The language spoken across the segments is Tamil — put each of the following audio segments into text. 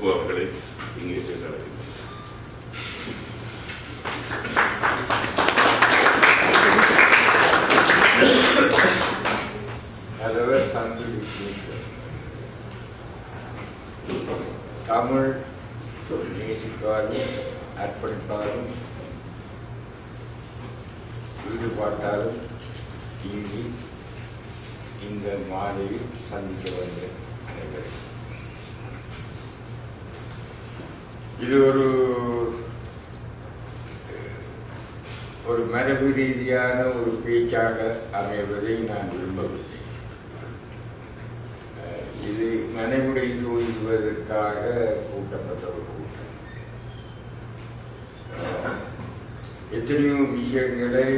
திப்பு அவர்களை இங்கே பேச அழைக்கிறேன். தமிழ் நேசிப்பாலும் அர்ப்பணிப்பாலும் ஈடுபாட்டாலும் இங்கு இந்த மாலையில் சந்திக்க வந்தேன் இது ஒரு ஒரு மரபு ரீதியான ஒரு பேச்சாக அமைவதை நான் விரும்பவில்லை. இது மனைவிடை சூழ்வதற்காக கூட்டப்பட்ட ஒரு கூட்டம். எத்தனையோ விஷயங்களை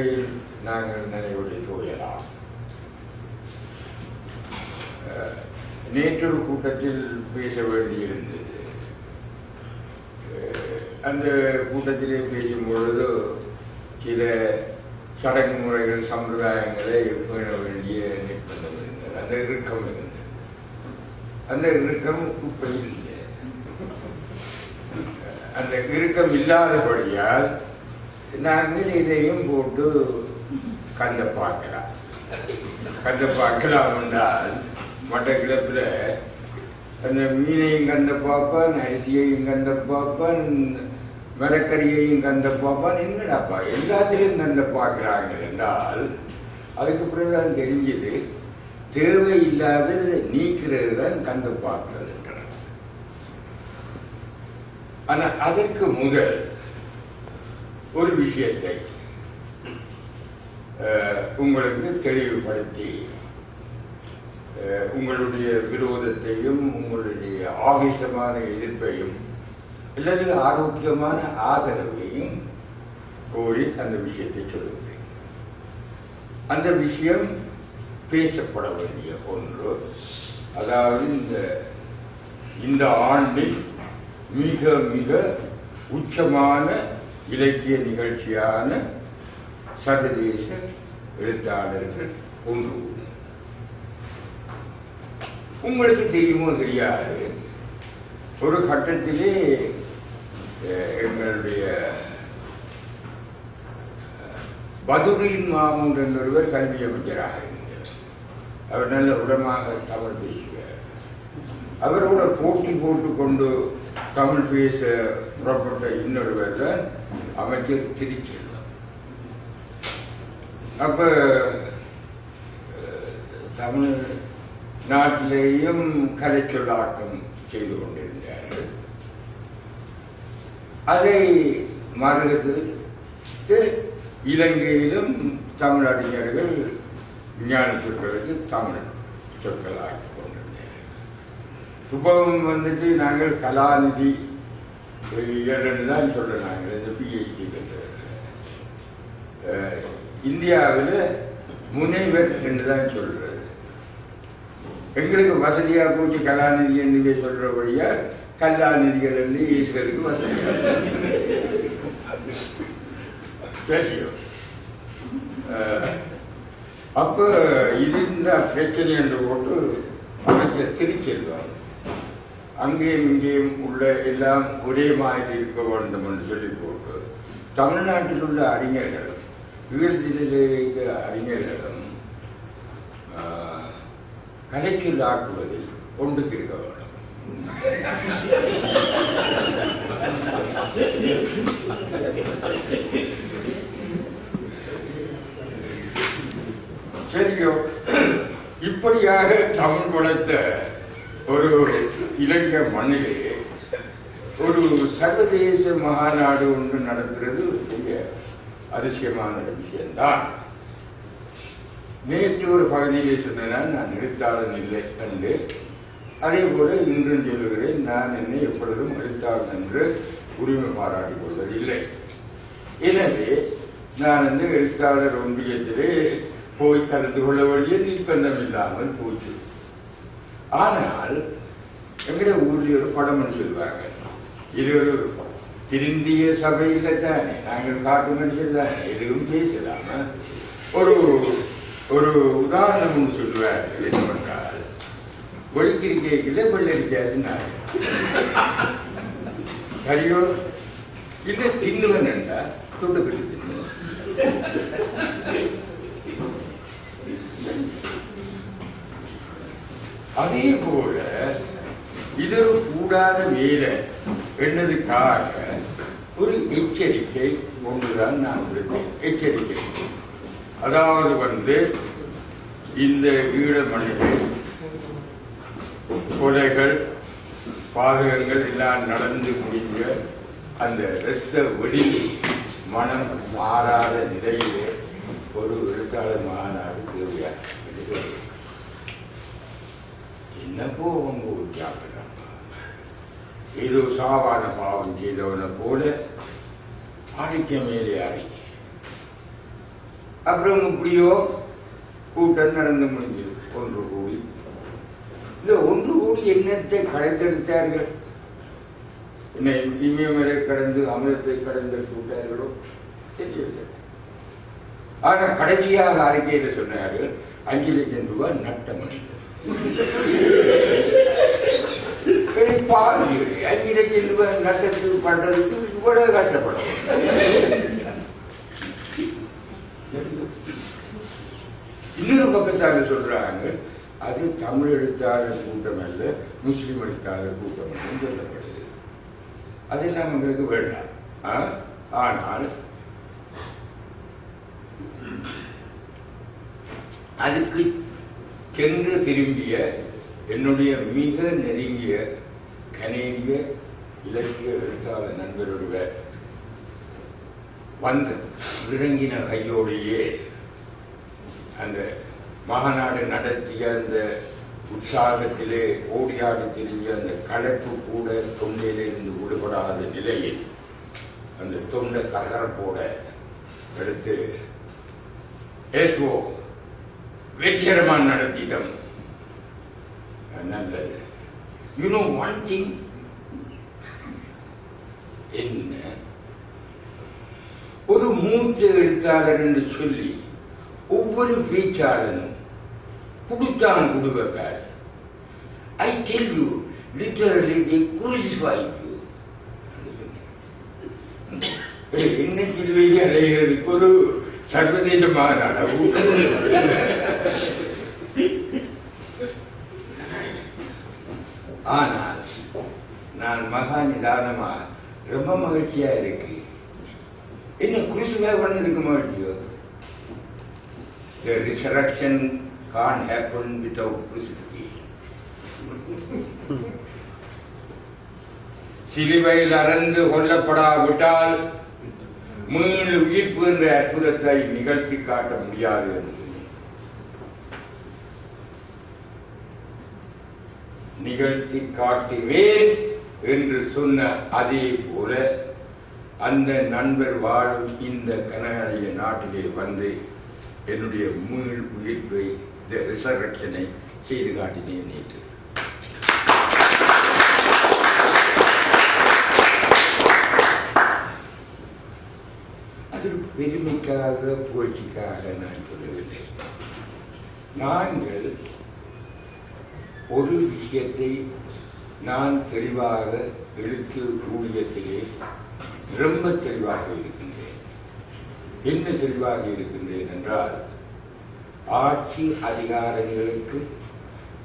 நாங்கள் நினைவுரை சூழலாம் நேற்றொரு கூட்டத்தில் பேச வேண்டியிருந்தது. அந்த கூட்டத்திலே பேசும் பொழுது சில சடங்கு முறைகள் சம்பிரதாயங்களை பேண வேண்டிய நிர்பந்தம் இருந்தது. அந்த இறுக்கம் இருந்தது. அந்த இறுக்கம் இப்ப இல்லை. அந்த இறுக்கம் இல்லாதபடியால் நாங்கள் இதையும் போட்டு கந்த பார்க்கலாம். கந்த பார்க்கலாம் என்றால் கிளப்பில் அந்த மீனையும் கந்த பார்ப்பான் அரிசியையும் கந்த பார்ப்பான் மரக்கறியையும் கந்த பார்ப்பான் என்னடாப்பா எல்லாத்திலையும் கந்த பார்க்குறாங்க என்றால் அதுக்கு பிறகுதான் தெரிஞ்சது தேவையில்லாதது நீக்கிறது தான் கந்த பார்க்கிறது ஆனால் அதற்கு முதல் ஒரு விஷயத்தை உங்களுக்கு தெளிவுபடுத்தி உங்களுடைய விரோதத்தையும் உங்களுடைய ஆவேசமான எதிர்ப்பையும் அல்லது ஆரோக்கியமான ஆதரவையும் கோரி அந்த விஷயத்தை சொல்லுகிறேன். அந்த விஷயம் பேசப்பட வேண்டிய ஒன்று. அதாவது இந்த இந்த ஆண்டில் மிக மிக உச்சமான இலக்கிய நிகழ்ச்சியான சர்வதேச எழுத்தாளர்கள் ஒன்று உங்களுக்கு தெரியுமோ தெரியாது. ஒரு கட்டத்திலே எங்களுடைய பதுரின் மாமூன் என்பவர் கல்வி அமைச்சராக இருந்தார். அவர் நல்ல உடமாக தமிழ் பேசுவார் அவரோட போட்டி போட்டு கொண்டு தமிழ் பேச புறப்பட்ட இன்னொருவர் தான் அமைச்சர் திருச்செல்வம் அப்ப தமிழ் நாட்டிலேயும் கலைச்சொல்லாக்கம் செய்து கொண்டிருந்தார்கள் அதை மறுத்து இலங்கையிலும் தமிழ் அறிஞர்கள் ஞான சொற்களுக்கு தமிழ் சொற்களாக்கி கொண்டிருந்தார்கள் சுபவம் வந்துட்டு நாங்கள் கலாநிதி இரண்டு தான் சொல்றோம் நாங்கள் இந்த பிஹெச்டி இந்தியாவில் முனைவர் என்று தான் சொல்றது எங்களுக்கு வசதியா போச்சு கலாநிதி என்று சொல்றபடியா கல்லாநிதிகள் என்று ஈஸ்வருக்கு வசதியா பேசியோம் அஹ், அப்ப இது பிரச்சனை என்று போட்டு அமைச்சர் திருச்செல்வார் அங்கேயும் இங்கேயும் உள்ள எல்லாம் ஒரே மாதிரி இருக்க வேண்டும் என்று சொல்லி போட்டு தமிழ்நாட்டில் உள்ள அறிஞர்களும் ஈழத்திலே இருக்க அறிஞர்களும் கலைக்குள் கலைச்சொல் ஆக்குவதில் ஒன்றுக்கு இருக்க சரியோ? இப்படியாக தமிழ் வளர்த்த ஒரு இலங்கை மண்ணிலே ஒரு சர்வதேச மகாநாடு ஒன்று நடத்துறது பெரிய அதிசயமான ஒரு விஷயம்தான். நேற்று ஒரு பகுதியிலே சொன்னேன் நான் எழுத்தாளன் இல்லை என்று. அதே போல இன்றும் சொல்லுகிறேன் நான் என்னை எப்பொழுதும் எழுத்தாளன் என்று உரிமை பாராட்டிக் கொள்வதில்லை எனவே நான் வந்து எழுத்தாளர் ஒன்றியத்திலே போய் கலந்து கொள்ள வேண்டிய நிர்பந்தம் இல்லாமல் போச்சு. ஆனால் எங்கட ஊரில் ஒரு படம்னு சொல்லுவாங்க. இது ஒரு திருந்திய சபையில் தானே. நாங்கள் காட்டு மனுஷன் தானே. எதுவும் பேசலாம? ஒரு ஒரு உதாரணம் ஒன்று சொல்லுவார் என்னவென்றால் வெளுத்திருக்கையில் வெள்ளரிக்காதுன்னா சரியோ இல்லை தின்னுவன் என்றா தொட்டுக்கிட்டு தின்னு அதே போல இது கூடாத வேலை என்னதுக்காக ஒரு எச்சரிக்கை ஒன்றுதான் நான் கொடுத்தேன் எச்சரிக்கை. அதாவது வந்து இந்த ஈழ மண்ணிலே கொலைகள் பாதகங்கள் எல்லாம் நடந்து முடிஞ்ச அந்த இரத்த வெடி மனம் மாறாத நிலையிலே ஒரு எழுத்தாளர் மாநாடு தேவையா என்னப்போ அவங்க ஒரு ஜாக்கிரம் ஏதோ சாவான பாவம் செய்தவனை போல அடிக்க மேலே அறிக்கை அப்புறம் இப்படியோ கூட்டம் நடந்து முடிஞ்சது. ஒன்று கூடி. இந்த ஒன்று கூடி எண்ணத்தை கடைத்தெடுத்தார்கள்? என்ன இமயமலை கடந்து அமிர்தத்தை கடந்தெடுத்து விட்டார்களோ தெரியவில்லை. ஆனால் கடைசியாக அறிக்கையில் சொன்னார்கள் அஞ்சு லட்சம் ரூபாய் நட்டம் கிடைப்பாக அஞ்சு லட்சம் ரூபாய் நட்டத்துக்கு பண்றதுக்கு இவ்வளவு கஷ்டப்படும். இன்னொரு சொல்றாங்க. அது தமிழ் எழுத்தாளர் கூட்டம் அல்ல முஸ்லீம் எழுத்தாளர் கூட்டம் அல்ல சொல்லப்படுது. அதெல்லாம் எங்களுக்கு வேண்டாம். ஆனால் அதுக்கு சென்று திரும்பிய என்னுடைய மிக நெருங்கிய கனேடிய இலக்கிய எழுத்தாளர் நண்பர் ஒருவர் வந்து இறங்கின கையோடையே அந்த மகாநாடு நடத்திய அந்த உற்சாகத்திலே ஓடியாடி திரிஞ்ச அந்த கலப்பு கூட தொண்டையிலிருந்து விடுபடாத நிலையில் அந்த தொண்டை ககரப்போட எடுத்து ஏசுவோ வெற்றிகரமா நடத்திட்டோம். நல்லது யூ நோ ஒன் திங் என்ன? ஒரு மூத்த எழுத்தாளர் என்று சொல்லி ஒவ்வொரு பேச்சாளனும் குடித்தான் கொடுப்பார் I tell you literally they crucify you என்ன கிருவையை அடைகிறது? ஒரு சர்வதேச மாநாடு ஆனால் நான் மகா நிதானமா ரொம்ப மகிழ்ச்சியா இருக்கு என்ன குருசுவே பண்ணதுக்கு மகிழ்ச்சியோ The resurrection can't happen without crucifixion. சிலுவையில் அறந்து கொல்லப்படாவிட்டால் மீள் உயிர்ப்பு என்ற அற்புதத்தை நிகழ்த்தி காட்ட முடியாது. நிகழ்த்தி காட்டுவேன் என்று சொன்ன அதே போல அந்த நண்பர் வாழும் இந்த கனகடைய நாட்டிலே வந்து என்னுடைய மீள் உயிர்ப்பை இந்த ரிசர்வெக்ஷனை செய்து காட்டினேன் நேற்று அது பெருமைக்காக புகழ்ச்சிக்காக நான் சொல்லவில்லை நாங்கள் ஒரு விஷயத்தை நான் தெளிவாக எழுத்து ஊழியத்திலே ரொம்ப தெளிவாக இருக்கின்றேன் என்ன தெளிவாக இருக்கின்றேன் என்றால் ஆட்சி அதிகாரங்களுக்கு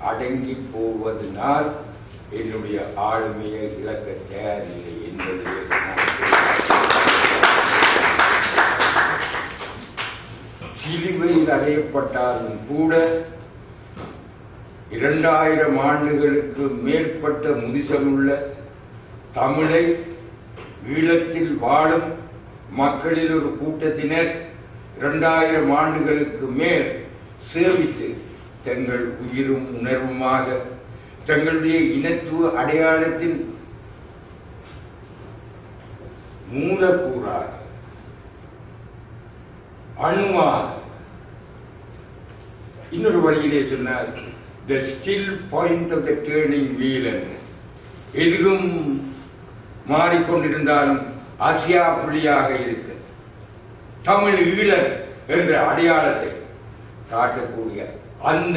அடங்கி போவதனால் என்னுடைய ஆளுமையை இழக்க தயாரில்லை என்பது சிலுவையில் அறையப்பட்டாலும் கூட இரண்டாயிரம் ஆண்டுகளுக்கு மேற்பட்ட முதிசமுள்ள தமிழை ஈழத்தில் வாழும் மக்களில் ஒரு கூட்டத்தினர் இரண்டாயிரம் ஆண்டுகளுக்கு மேல் சேமித்து தங்கள் உயிரும் உணர்வுமாக தங்களுடைய இனத்துவ அடையாளத்தின் மூலக்கூறாக அணுவாக. இன்னொரு வழியிலே சொன்னார் the still point of the turning wheel எதிலும் மாறிக்கொண்டிருந்தாலும் ஆசியா புள்ளியாக இருக்க. தமிழ் ஈழர் என்ற அடையாளத்தை காட்டக்கூடிய அந்த